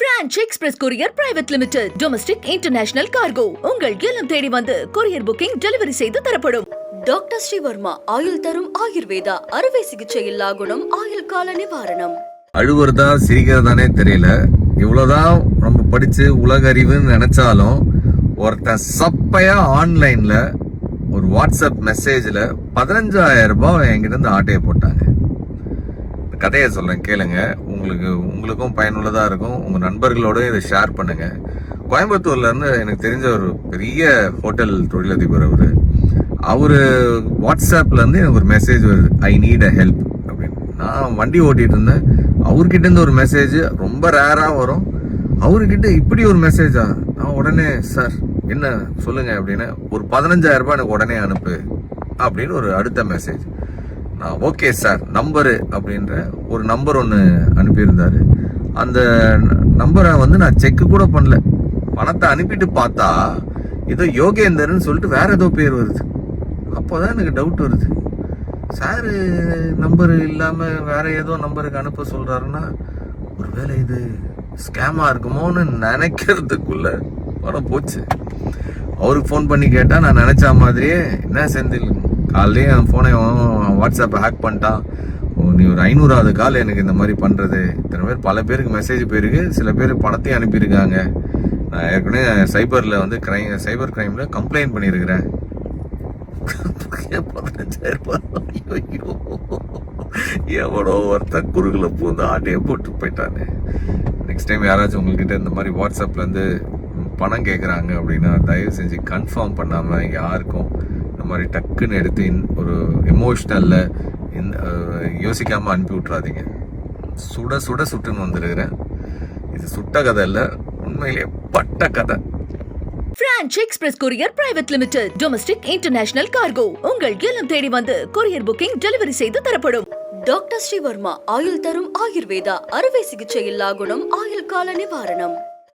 Franch express courier private limited domestic international cargo. உங்கள் இல்லம் தேடி வந்து கொரியர் புக்கிங் டெலிவரி செய்து தரப்படும். டாக்டர் ஸ்ரீவர்மா ஆயுள் தரும் ஆயுர்வேதா அறுவை சிகிச்சை இல்லா குணம் ஆயுள் கால நிவாரணம். அழுவுறதா சிரிக்கிறதானே தெரியல. இவ்வளவுதான் நம்ம படிச்சு உலக அறிவுன்னு நினைச்சாலும் ஒருத்தன் சப்பையா ஆன்லைன்ல ஒரு வாட்ஸ்அப் மெசேஜ்ல பதினஞ்சாயிரம் ரூபாய் என்கிட்ட இருந்து ஆட்டையை போட்டாங்க. கதையை சொல்றேன் கேளுங்க. உங்களுக்கு உங்களுக்கும் பயனுள்ளதாக இருக்கும். உங்கள் நண்பர்களோட இதை ஷேர் பண்ணுங்கள் கோயம்புத்தூர்லேருந்து எனக்கு தெரிஞ்ச ஒரு பெரிய ஹோட்டல் தொழிலதிபர் அவர். அவர் வாட்ஸ்அப்லேருந்து எனக்கு ஒரு மெசேஜ் வருது. ஐ நீட் அ ஹெல்ப் அப்படின்னு. நான் வண்டி ஓட்டிகிட்டு இருந்தேன். அவர்கிட்டேருந்து ஒரு மெசேஜ் ரொம்ப ரேராக வரும். அவர்கிட்ட இப்படி ஒரு மெசேஜா நான் உடனே சார் என்ன சொல்லுங்க அப்படின்னு. ஒரு பதினஞ்சாயிரம் ரூபாய் எனக்கு உடனே அனுப்பு அப்படின்னு ஒரு அடுத்த மெசேஜ் நான் ஓகே சார் நம்பரு அப்படின்ற ஒரு நம்பர் ஒன்று அனுப்பியிருந்தாரு. அந்த நம்பரை வந்து நான் செக் கூட பண்ணல. பணத்தை அனுப்பிட்டு பார்த்தா ஏதோ யோகேந்தர்னு சொல்லிட்டு வேற ஏதோ பேர் வருது. அப்போ தான் எனக்கு டவுட் வருது. சார் நம்பர் இல்லாமல் வேற ஏதோ நம்பருக்கு அனுப்ப சொல்கிறாருன்னா ஒருவேளை இது ஸ்கேமாக இருக்குமோன்னு நினைக்கிறதுக்குள்ள படம் போச்சு. அவருக்கு ஃபோன் பண்ணி கேட்டால் நான் நினச்சா மாதிரியே என்ன செந்தில் காலையிலேயே என் ஃபோனை வாட்ஸ்அப்பை ஹேக் பண்ணிட்டான் நீ ஒரு ஐநூறாவது கால் எனக்கு இந்த மாதிரி பண்ணுறது இத்தனை பேர் பல பேருக்கு மெசேஜ் போயிருக்கு. சில பேர் பணத்தையும் அனுப்பியிருக்காங்க. நான் ஏற்கனவே சைபரில் வந்து கிரைம் சைபர் கிரைமில் கம்ப்ளைண்ட் பண்ணியிருக்கிறேன். பதினஞ்சாயிரம் எவனோ ஒருத்தன் குறுகில் பூந்து ஆட்டையை போட்டு போயிட்டானே. நெக்ஸ்ட் டைம் யாராச்சும் உங்ககிட்ட இந்த மாதிரி வாட்ஸ்அப்லேருந்து பணம் கேட்குறாங்க அப்படின்னா தயவு செஞ்சு கன்ஃபார்ம் பண்ணாமல் யாருக்கும் இந்த மாதிரி டக்குன்னு எடுத்து ஒரு எமோஷ்னல்ல இந்த யோசிக்காமல் அனுப்பி விட்றாதீங்க சுட சுட சுட்டுன்னு வந்திருக்கிறேன். இது சுட்ட கதை இல்லை உண்மையிலேயே பட்ட கதை. Franch express courier private limited domestic international cargo உங்கள் இல்லம் தேடி வந்து கொரியர் புக்கிங் டெலிவரி செய்து தரப்படும். டாக்டர் ஸ்ரீவர்மா ஆயுள் தரும் ஆயுர்வேதா அறுவை சிகிச்சை இல்லா குணம் ஆயுள் கால நிவாரணம்.